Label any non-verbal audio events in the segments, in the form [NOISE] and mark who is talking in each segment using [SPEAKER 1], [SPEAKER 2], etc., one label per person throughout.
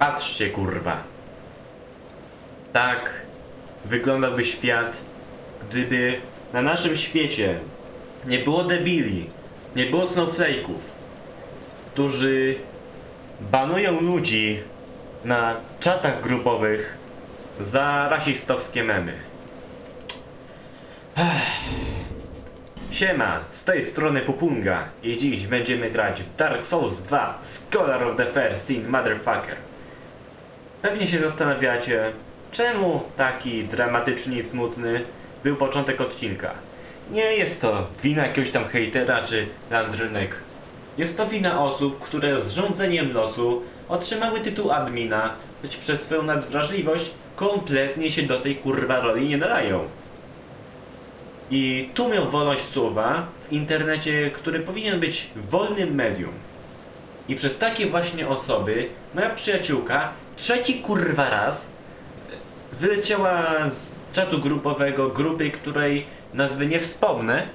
[SPEAKER 1] Patrzcie, kurwa. Tak wyglądałby świat, gdyby na naszym świecie nie było debili, nie było snowflake'ów, którzy banują ludzi na czatach grupowych za rasistowskie memy. Siema, z tej strony Pupunga i dziś będziemy grać w Dark Souls 2 Scholar of the First Sin Motherfucker. Pewnie się zastanawiacie, czemu taki dramatycznie i smutny był początek odcinka. Nie jest to wina jakiegoś tam hejtera czy landrynek. Jest to wina osób, które z rządzeniem losu otrzymały tytuł admina, choć przez swoją nadwrażliwość kompletnie się do tej kurwa roli nie nadają. I tłumią wolność słowa w internecie, który powinien być wolnym medium. I przez takie właśnie osoby moja przyjaciółka trzeci kurwa raz wyleciała z czatu grupowego grupy, której nazwy nie wspomnę,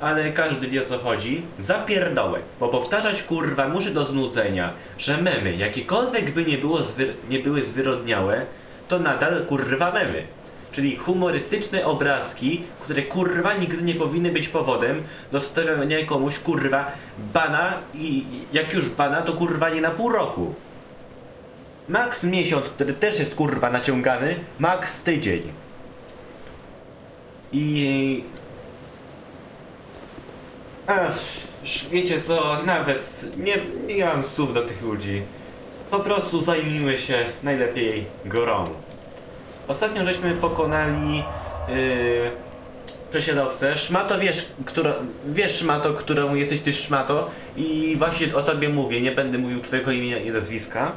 [SPEAKER 1] ale każdy wie o co chodzi, zapierdołek, bo powtarzać kurwa muszę do znudzenia, że memy, jakiekolwiek by nie, było nie były zwyrodniałe, to nadal kurwa memy. Czyli humorystyczne obrazki, które kurwa nigdy nie powinny być powodem do wstawiania komuś kurwa bana i jak już bana to kurwa nie na pół roku. Max miesiąc, który też jest kurwa naciągany, max tydzień. I Ach, wiecie co, nawet nie, nie mam słów do tych ludzi. Po prostu zajmijmy się najlepiej grą. Ostatnio żeśmy pokonali yy, prześladowcę. Szmato wiesz, która, wiesz Szmato, którą jesteś ty Szmato i właśnie o tobie mówię, nie będę mówił twojego imienia i nazwiska.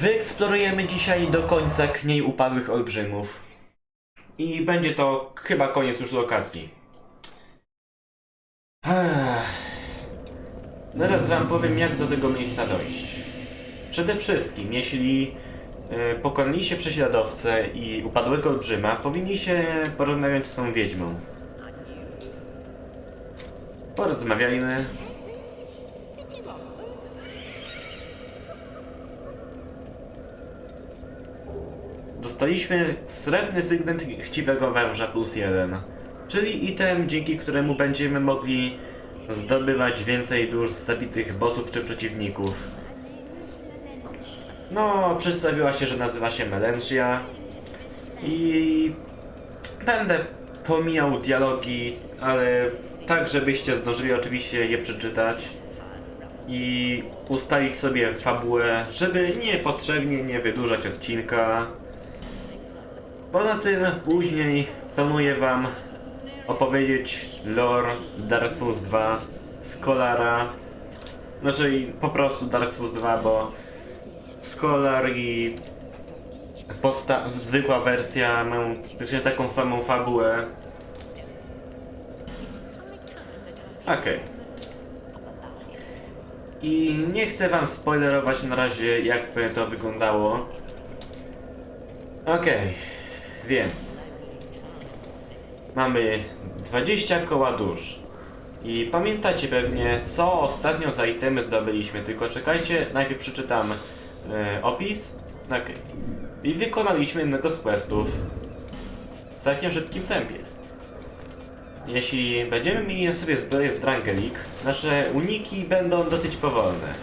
[SPEAKER 1] Wyeksplorujemy dzisiaj do końca kniej upadłych olbrzymów. I będzie to chyba koniec już lokacji. Teraz wam powiem, jak do tego miejsca dojść. Przede wszystkim, jeśli e, pokonaliście prześladowcę i upadłego olbrzyma, powinniście porozmawiać z tą wiedźmą. Porozmawiajmy. Dostaliśmy srebrny sygnet chciwego węża plus jeden, czyli item, dzięki któremu będziemy mogli zdobywać więcej dusz z zabitych bossów czy przeciwników. No, przedstawiła się, że nazywa się Melentia i będę pomijał dialogi, ale tak, żebyście zdążyli oczywiście je przeczytać i ustalić sobie fabułę, żeby niepotrzebnie nie wydłużać odcinka. Poza tym później planuję wam opowiedzieć lore Dark Souls 2 Scholara. Znaczy po prostu Dark Souls 2, bo Scholar i zwykła wersja mają praktycznie taką samą fabułę. Okej. I nie chcę wam spoilerować na razie, jakby to wyglądało. Okej, więc mamy 20 koła dusz. I pamiętacie pewnie, co ostatnio za itemy zdobyliśmy, tylko czekajcie, najpierw przeczytam e, opis. Okej. I wykonaliśmy jednego z questów w całkiem szybkim tempie. Jeśli będziemy mieli na sobie zbroję z Drangelik, nasze uniki będą dosyć powolne.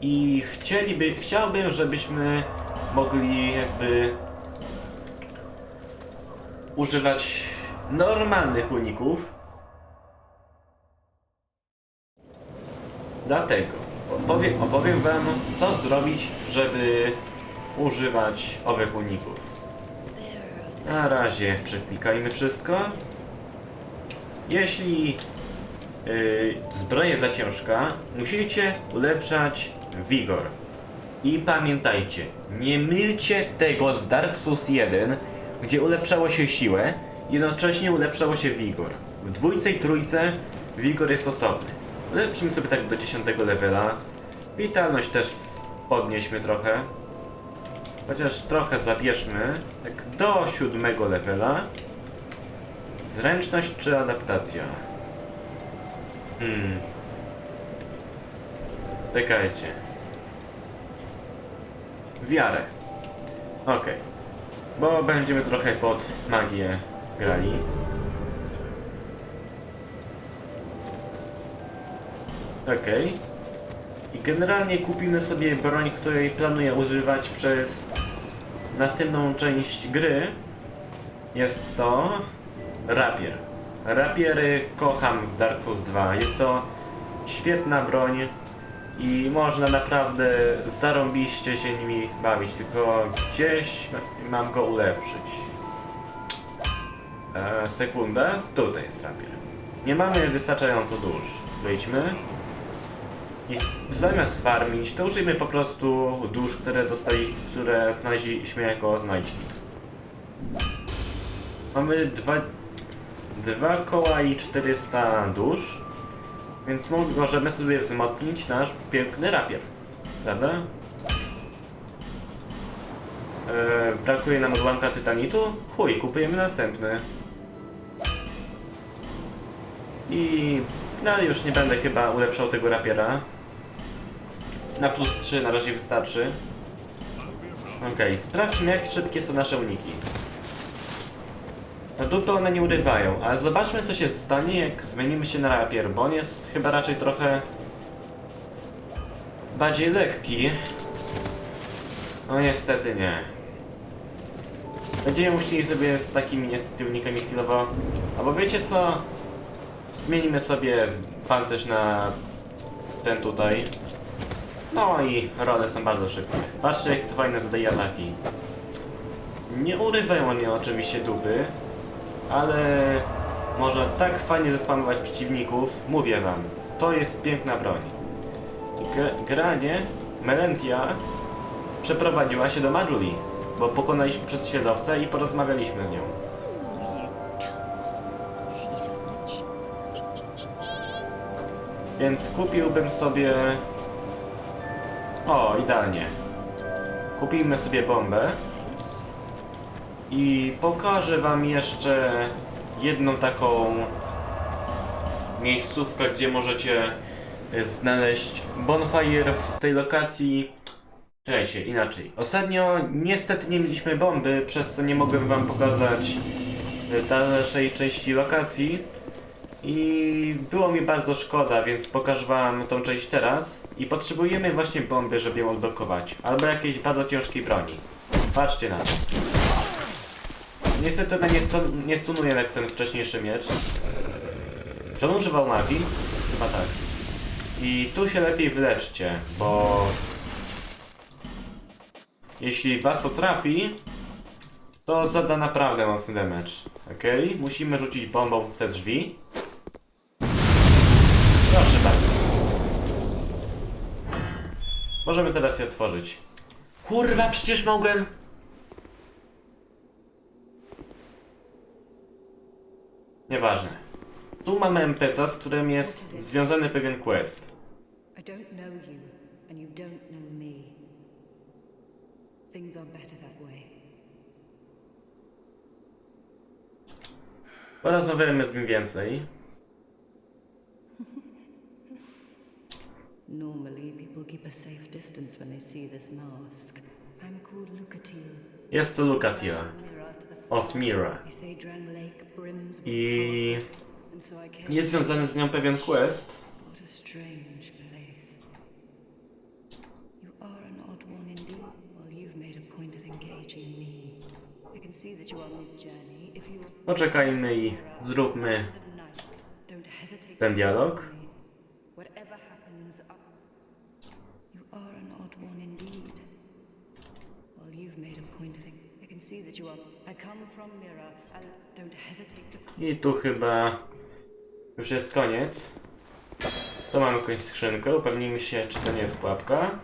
[SPEAKER 1] I chcieliby, chciałbym, żebyśmy mogli jakby używać normalnych uników. Dlatego opowiem, opowiem Wam, co zrobić, żeby używać owych uników. Na razie przeklikajmy wszystko. Jeśli yy, zbroja za ciężka, musicie ulepszać wigor. I pamiętajcie, nie mylcie tego z Dark Souls 1, gdzie ulepszało się siłę, jednocześnie ulepszało się wigor. W dwójce i trójce wigor jest osobny. Ulepszymy sobie tak do 10 levela. Witalność też podnieśmy trochę. Chociaż trochę zabierzmy, tak do 7 levela. Zręczność czy adaptacja? Hmm. Czekajcie. wiarę. Okej. Bo będziemy trochę pod magię grali. Okej. I generalnie kupimy sobie broń, której planuję używać przez następną część gry. Jest to rapier. Rapiery kocham w Dark Souls 2. Jest to świetna broń i można naprawdę zarąbiście się nimi bawić, tylko gdzieś mam go ulepszyć. E, sekundę, tutaj jest. Nie mamy wystarczająco dusz. Wejdźmy. I zamiast farmić, to użyjmy po prostu dusz, które dostali, które znaleźliśmy jako znajdźki. Mamy dwa, dwa koła i 400 dusz, więc mo- możemy sobie wzmocnić nasz piękny rapier. Prawda? Eee, brakuje nam odłamka tytanitu? Chuj, kupujemy następny. I no już nie będę chyba ulepszał tego rapiera. Na plus 3 na razie wystarczy. Okej, sprawdźmy jak szybkie są nasze uniki. Na dupę one nie urywają, ale zobaczmy co się stanie jak zmienimy się na rapier, bo on jest chyba raczej trochę bardziej lekki. No niestety nie. Będziemy musieli sobie z takimi niestety unikami chwilowo. Albo wiecie co? Zmienimy sobie pancerz na ten tutaj. No i role są bardzo szybkie. Patrzcie jak to fajne zadaje ataki. Nie urywają mnie oczywiście dupy, ale można tak fajnie zespamować przeciwników, mówię wam. To jest piękna broń. G- granie Melentia przeprowadziła się do Majuli, bo pokonaliśmy prześladowcę i porozmawialiśmy z nią. Więc kupiłbym sobie... O, idealnie. Kupimy sobie bombę. I pokażę wam jeszcze jedną taką miejscówkę, gdzie możecie y, znaleźć bonfire w tej lokacji. Czekajcie, inaczej. Ostatnio niestety nie mieliśmy bomby, przez co nie mogłem wam pokazać y, dalszej części lokacji. I było mi bardzo szkoda, więc pokażę wam tą część teraz. I potrzebujemy właśnie bomby, żeby ją odblokować. Albo jakiejś bardzo ciężkiej broni. Patrzcie na to. Niestety ona nie, stun nie stunuje jak ten wcześniejszy miecz. Czy on używał magii? Chyba tak. I tu się lepiej wyleczcie, bo... Jeśli was to trafi, to zada naprawdę mocny damage. Okej, musimy rzucić bombą w te drzwi. Proszę bardzo. Możemy teraz je otworzyć. Kurwa, przecież mogłem... Nieważne. Tu mamy NPC, z którym jest związany pewien quest.
[SPEAKER 2] I don't know you, and you don't know me. Things are better that way.
[SPEAKER 1] Porozmawiamy z nim więcej.
[SPEAKER 2] Normally, people keep a safe distance when they see this mask. I'm called Lucatil.
[SPEAKER 1] Jest to
[SPEAKER 2] the
[SPEAKER 1] of Mira. I
[SPEAKER 2] I
[SPEAKER 1] jest związany z nią pewien quest.
[SPEAKER 2] What a strange place. You are an odd one indeed. Well, you've made a point of engaging me. I can see that you are mid-journey. If you
[SPEAKER 1] Poczekajmy i zróbmy
[SPEAKER 2] The knights don't hesitate
[SPEAKER 1] ten
[SPEAKER 2] to
[SPEAKER 1] dialog.
[SPEAKER 2] follow me. Whatever happens, I... you are an odd one indeed. Well, you've made a point of it. I can I
[SPEAKER 1] tu chyba już jest koniec. Tu mamy jakąś skrzynkę. Upewnijmy się, czy to nie jest pułapka.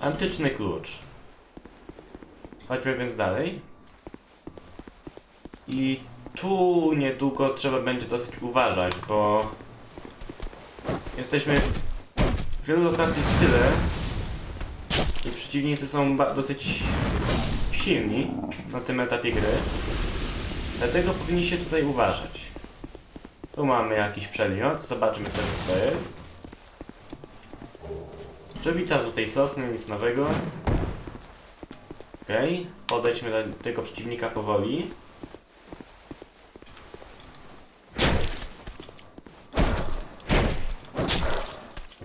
[SPEAKER 1] Antyczny klucz. Chodźmy więc dalej. I tu niedługo trzeba będzie dosyć uważać, bo jesteśmy w wielu lokacji w tyle przeciwnicy są dosyć silni na tym etapie gry. Dlatego powinniście tutaj uważać. Tu mamy jakiś przedmiot, zobaczmy sobie co to jest. Z tej sosny, nic nowego. Okej, podejdźmy do tego przeciwnika powoli.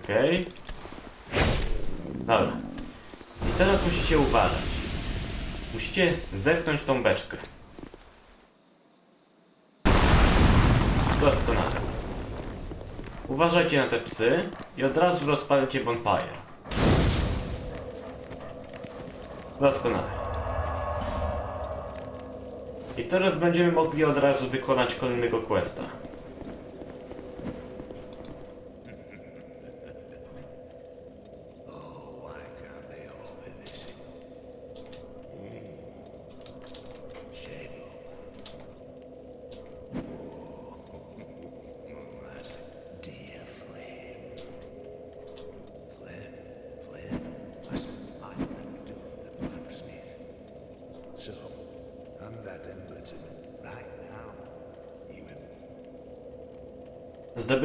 [SPEAKER 1] Okej. Dobra. Teraz musicie uważać. Musicie zepchnąć tą beczkę. Doskonale. Uważajcie na te psy i od razu rozpalcie bonfire. Doskonale. I teraz będziemy mogli od razu wykonać kolejnego questa.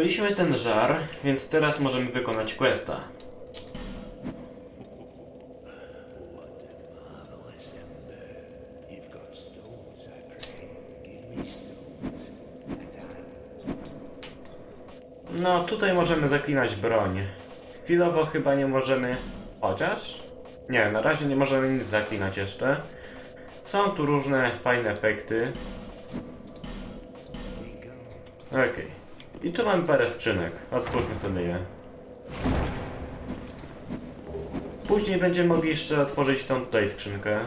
[SPEAKER 1] Zdobyliśmy ten żar, więc teraz możemy wykonać questa. No, tutaj możemy zaklinać broń. Chwilowo chyba nie możemy... Chociaż? Nie, na razie nie możemy nic zaklinać jeszcze. Są tu różne fajne efekty.
[SPEAKER 3] be gone.
[SPEAKER 1] I tu mamy parę skrzynek. Otwórzmy sobie je. Później będziemy mogli jeszcze otworzyć tą tutaj skrzynkę.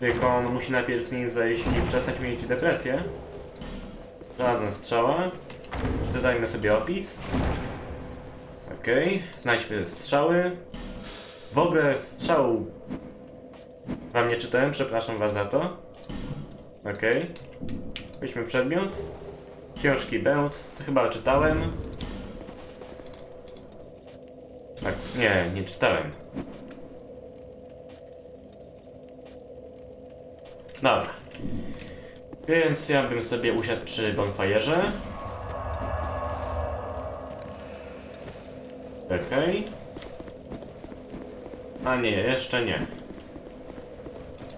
[SPEAKER 1] Tylko on musi najpierw z niej zejść i przestać mieć depresję. Żadna strzała. Dodajmy sobie opis. Okej, znajdźmy strzały. W ogóle strzału Wam nie czytałem, przepraszam was za to. Okej. Weźmy przedmiot. Ciężki bełt. To chyba czytałem. Tak, nie, nie czytałem. Dobra. Więc ja bym sobie usiadł przy bonfire'ze. Okej. A nie, jeszcze nie.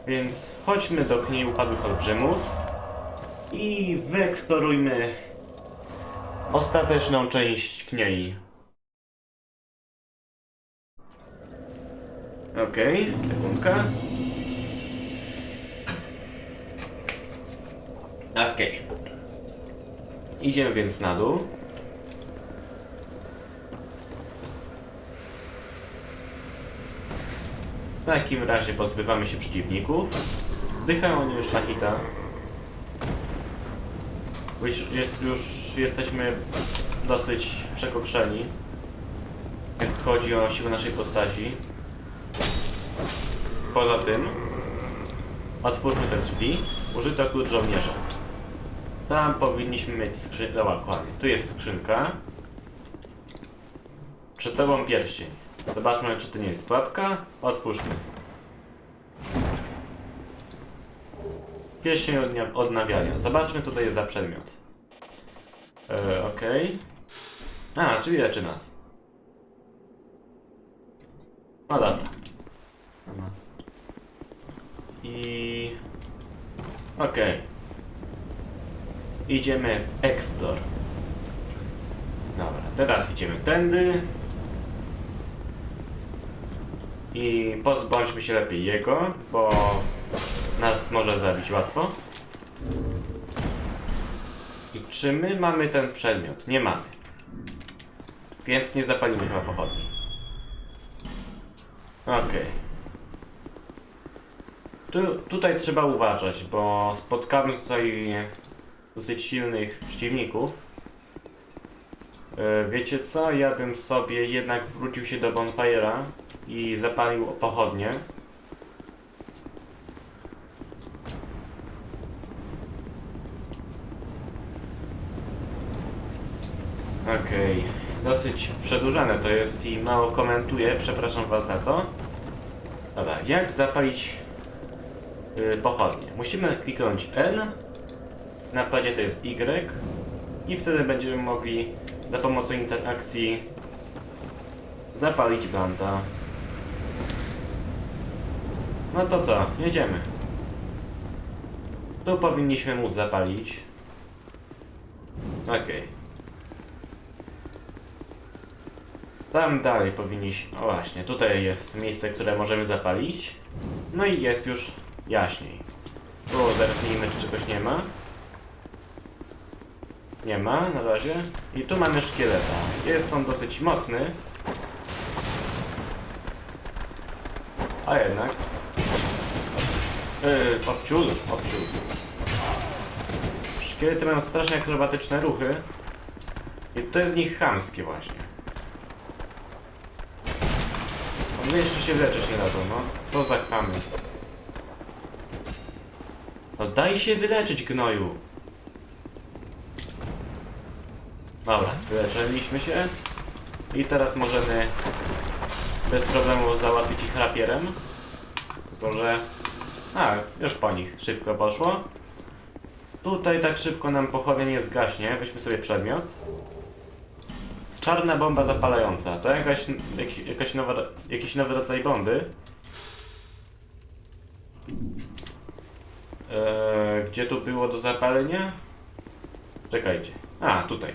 [SPEAKER 1] Więc chodźmy do kniei upadłych olbrzymów i wyeksplorujmy ostateczną część kniei. Okej, sekundka. Okej. Idziemy więc na dół. W takim razie pozbywamy się przeciwników. Zdychają oni już na hita. Już, jest, już jesteśmy dosyć przekokszeni. Jak chodzi o siłę naszej postaci. Poza tym otwórzmy te drzwi. Użyto klucz żołnierza. Tam powinniśmy mieć skrzynkę. Tu jest skrzynka. Przed tobą pierścień. Zobaczmy, czy to nie jest pułapka. Otwórzmy. Odnia- odnawiania. Zobaczmy, co to jest za przedmiot. E, Okej. A, czyli leczy nas. No dobra. I... Okej. Idziemy w Explore. Dobra, teraz idziemy tędy. I pozbądźmy się lepiej jego, bo nas może zabić łatwo. I czy my mamy ten przedmiot? Nie mamy. Więc nie zapalimy chyba pochodni. Okej. Tu, tutaj trzeba uważać, bo spotkamy tutaj dosyć silnych przeciwników. E, Wiecie co? Ja bym sobie jednak wrócił się do Bonfire'a i zapalił pochodnie. Okej, dosyć przedłużane to jest i mało komentuję, przepraszam was za to. Dobra, jak zapalić yy, pochodnie? Musimy kliknąć N, na padzie to jest Y i wtedy będziemy mogli za pomocą interakcji zapalić blanta. No to co, jedziemy. Tu powinniśmy móc zapalić. Okej. Tam dalej powinniśmy... O właśnie, tutaj jest miejsce, które możemy zapalić. No i jest już jaśniej. Tu zerknijmy, czy czegoś nie ma. Nie ma na razie. I tu mamy szkieleta. Jest on dosyć mocny. A jednak. Yy, owciul, owciul. Szkielety mają strasznie akrobatyczne ruchy. I to jest z nich chamskie właśnie. One jeszcze się leczyć nie dadzą, no. Za chamy. No daj się wyleczyć, gnoju. Dobra, wyleczyliśmy się. I teraz możemy bez problemu załatwić ich rapierem. Tylko, że... A, już po nich szybko poszło. Tutaj tak szybko nam pochodnia nie zgaśnie. Weźmy sobie przedmiot. Czarna bomba zapalająca. To jakaś, jakiś, jakaś nowa, jakiś nowy rodzaj bomby. Eee, gdzie tu było do zapalenia? Czekajcie. A, tutaj.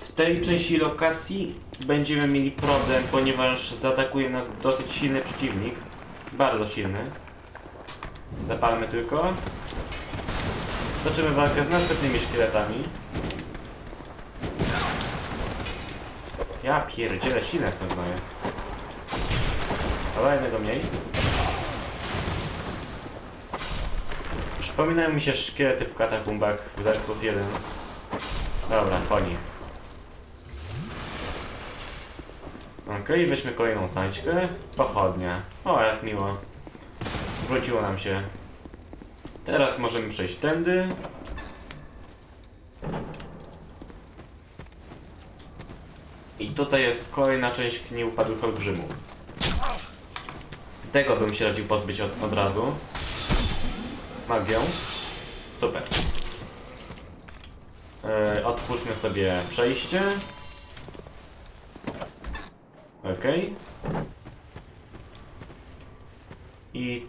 [SPEAKER 1] W tej części lokacji będziemy mieli problem, ponieważ zaatakuje nas dosyć silny przeciwnik. Bardzo silny. Zapalmy tylko. Stoczymy walkę z następnymi szkieletami. Ja pierdzielę, silne są gnoje. Ale jednego mniej. Przypominają mi się szkielety w katakumbach w Dark Souls 1. Dobra, po nich. Okej, weźmy kolejną znajdźkę. Pochodnia. O, jak miło. Wróciło nam się. Teraz możemy przejść tędy. I tutaj jest kolejna część nieupadłych olbrzymów. Tego bym się radził pozbyć od, od razu. Magią. Super. E, otwórzmy sobie przejście. Okej. I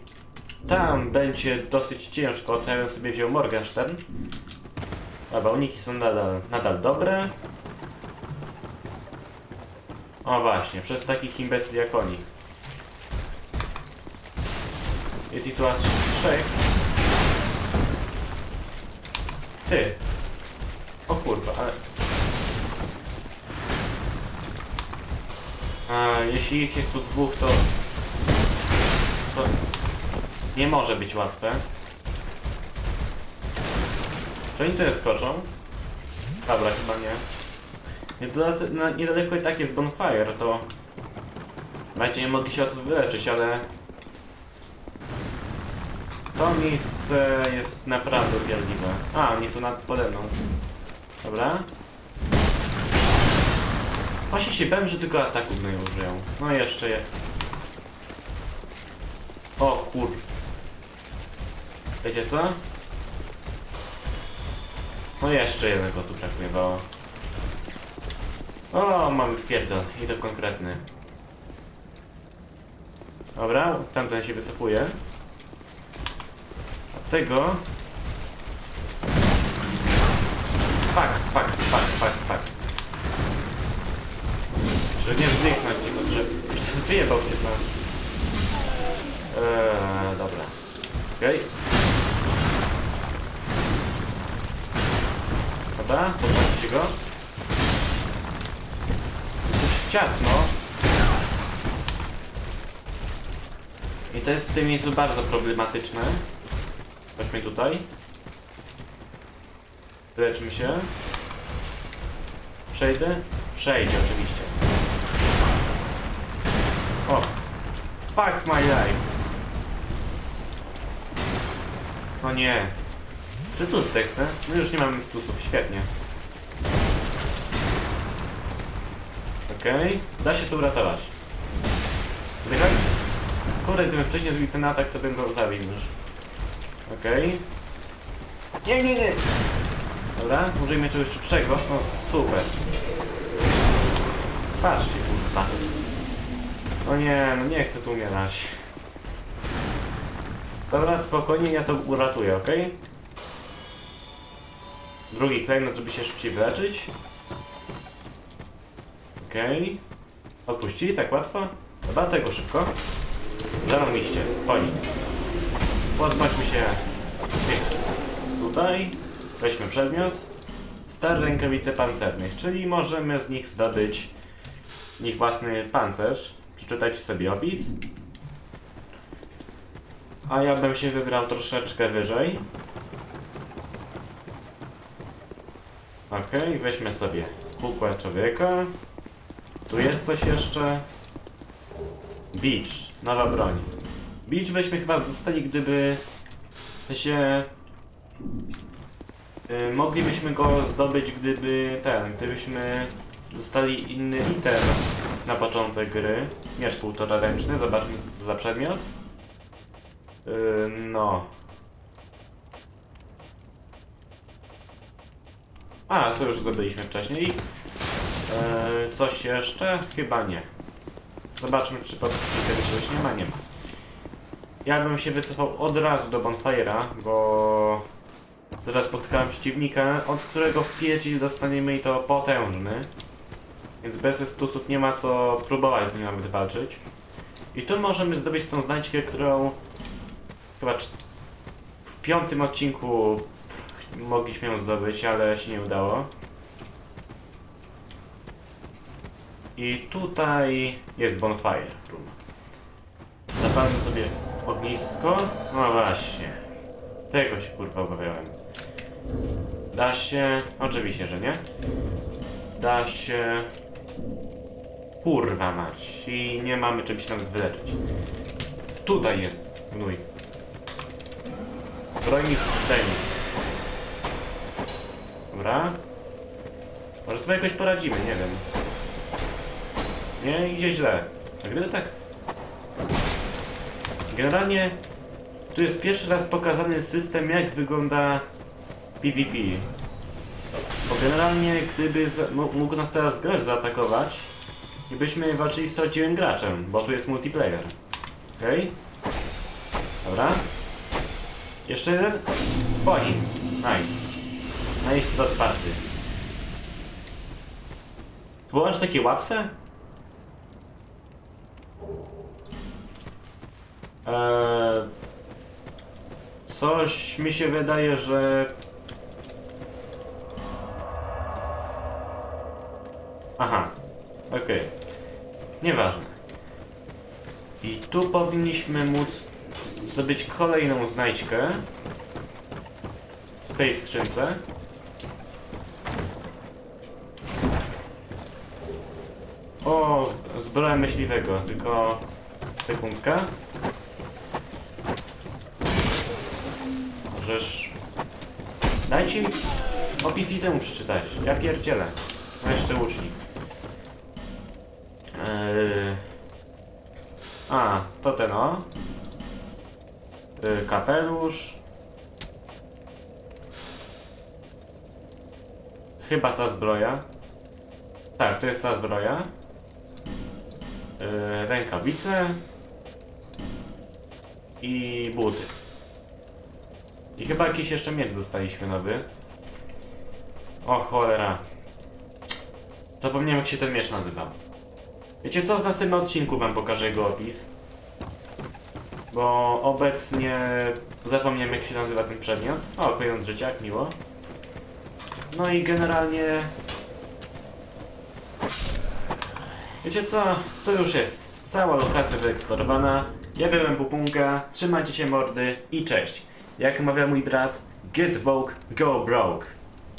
[SPEAKER 1] tam będzie dosyć ciężko, to ja bym sobie wziął Morgenstern. A bauniki są nadal, nadal dobre. O właśnie, przez takich imbecyli jak oni. Jest ich tu aż trzech. Ty. O kurwa, ale... A, jeśli ich jest tu dwóch, to... To... Nie może być łatwe. Czy oni tu skoczą? Dobra, chyba nie. Niedaleko, i tak jest bonfire, to będziemy mogli się od tego wyleczyć, ale to miejsce jest naprawdę uwielbiwe. A, oni są nad pode mną. Dobra. Właśnie się bałem, że tylko ataku nie użyją. No jeszcze je. O kur... Wiecie co? No jeszcze jednego tu brakuje, bo... O, mamy wpierdol. I to konkretny. Dobra, tamten się wycofuje. A tego... Fuck, fuck, fuck, Żeby nie zniknąć tylko, że... [LAUGHS] Wyjebał cię tam. Eee, dobra. Okej. Dobra, podnoście go. Dosyć ciasno. I to jest w tym miejscu bardzo problematyczne. Chodźmy tutaj. Leczmy się. Przejdę? Przejdzie oczywiście. Fuck my life! O nie! Czy tu zdechnę? No już nie mamy stusów, świetnie. Okej, da się tu uratować. Zdychaj. Kurde, gdybym wcześniej zrobił ten atak, to bym go zabił już. Okej. Nie, nie, nie! Dobra, użyjmy czegoś szybszego. No super. Patrzcie, kurwa. O nie, no nie chcę tu umierać. Dobra, spokojnie, ja to uratuję, ok? Drugi klejnot, żeby się szybciej wyleczyć. Okej. Odpuścili tak łatwo? Dobra, tego szybko. Zarobiście, poli. Pozbądźmy się tutaj. Weźmy przedmiot. Stare rękawice pancernych, czyli możemy z nich zdobyć ich własny pancerz. Przeczytajcie sobie opis. A ja bym się wybrał troszeczkę wyżej. Okej, weźmy sobie kukłę człowieka. Tu jest coś jeszcze. Beach, nowa broń. Beach byśmy chyba dostali, gdyby się... Y, moglibyśmy go zdobyć, gdyby ten, gdybyśmy dostali inny item na początek gry. Miecz półtora ręczny, zobaczmy co to za przedmiot. Y, no. A, co już zdobyliśmy wcześniej. E, coś jeszcze? Chyba nie. Zobaczmy, czy pod czegoś nie ma. Nie ma. Ja bym się wycofał od razu do Bonfire'a, bo zaraz spotkałem przeciwnika, od którego w dostaniemy i to potężny. Więc bez estusów nie ma co próbować z nim nawet walczyć. I tu możemy zdobyć tą znajdźkę, którą chyba w piątym odcinku mogliśmy ją zdobyć, ale się nie udało. I tutaj jest bonfire room. Zapalmy sobie ognisko. No właśnie. Tego się kurwa obawiałem. Da się... Oczywiście, że nie. Da się... Kurwa mać. I nie mamy czym się nawet wyleczyć. Tutaj jest gnój. Zbrojni tenis. Dobra. Może sobie jakoś poradzimy, nie wiem. Nie idzie źle. A gdyby tak. Generalnie tu jest pierwszy raz pokazany system, jak wygląda PvP. Bo generalnie, gdyby mógł nas teraz gracz zaatakować, i byśmy walczyli z prawdziwym graczem, bo tu jest multiplayer. Okej? Dobra. Jeszcze jeden? Boi. Nice. Nice jest otwarty. Było aż takie łatwe? Eee, coś mi się wydaje, że... Aha, okej. Nieważne. I tu powinniśmy móc zdobyć kolejną znajdźkę z tej skrzynce. O, z- zbroja myśliwego, tylko sekundkę. Możesz... Dajcie mi opis i temu przeczytać. Ja pierdzielę. No jeszcze łucznik. To ten o. Yy, kapelusz. Chyba ta zbroja. Tak, to jest ta zbroja. Yy, rękawice. I buty. I chyba jakiś jeszcze miecz dostaliśmy nowy. O cholera. Zapomniałem jak się ten miecz nazywał. Wiecie co? W następnym odcinku wam pokażę jego opis. Bo obecnie zapomniałem jak się nazywa ten przedmiot. O, pieniądz życia, jak miło. No i generalnie... Wiecie co? To już jest cała lokacja wyeksplorowana. Ja byłem Pupunka, trzymajcie się mordy i cześć. Jak mawia mój brat, get woke, go broke.